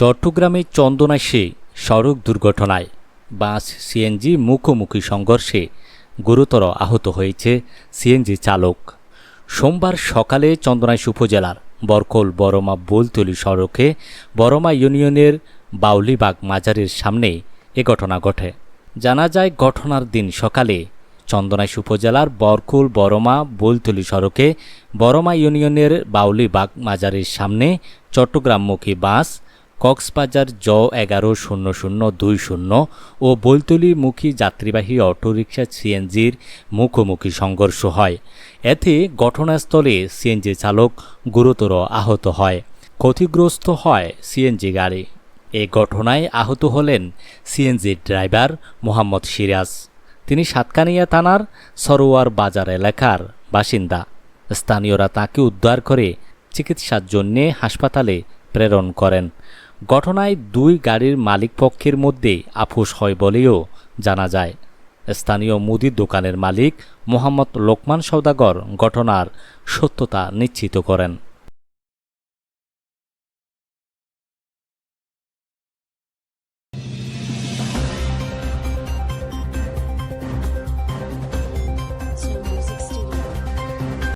চট্টগ্রামের চন্দনাইশে সড়ক দুর্ঘটনায়। বাস সিএনজি মুখোমুখি সংঘর্ষে গুরুতর আহত হয়েছে সিএনজি চালক। সোমবার সকালে চন্দনাইশ উপজেলার বরকল বরমা বোলতলি সড়কে বরমা ইউনিয়নের বাউলিবাগ মাজারের সামনে এ ঘটনা ঘটে। জানা যায়, ঘটনার দিন সকালে চন্দনাইশ উপজেলার বরকুল বরমা বোলতলি সড়কে বরমা ইউনিয়নের বাউলিবাগ মাজারের সামনে চট্টগ্রামমুখী বাস কক্সবাজার জ এগারো শূন্য শূন্য দুই শূন্য ও বৈতলিমুখী যাত্রীবাহী অটোরিকশা সিএনজির মুখোমুখি সংঘর্ষ হয়। এতে ঘটনাস্থলে সিএনজি চালক গুরুতর আহত হয়। ক্ষতিগ্রস্ত হয় সিএনজি গাড়ি। এ ঘটনায় আহত হলেন সিএনজির ড্রাইভার মোহাম্মদ সিরাজ। তিনি সাতকানিয়া থানার সরোয়ার বাজার এলাকার বাসিন্দা। স্থানীয়রা তাকে উদ্ধার করে চিকিৎসার জন্যে হাসপাতালে প্রেরণ করেন। ঘটনায় দুই গাড়ির মালিক পক্ষের মধ্যে আপোষ হয় বলেও জানা যায়। স্থানীয় মুদির দোকানের মালিক মোহাম্মদ লোকমান সৌদাগর ঘটনার সত্যতা নিশ্চিত করেন।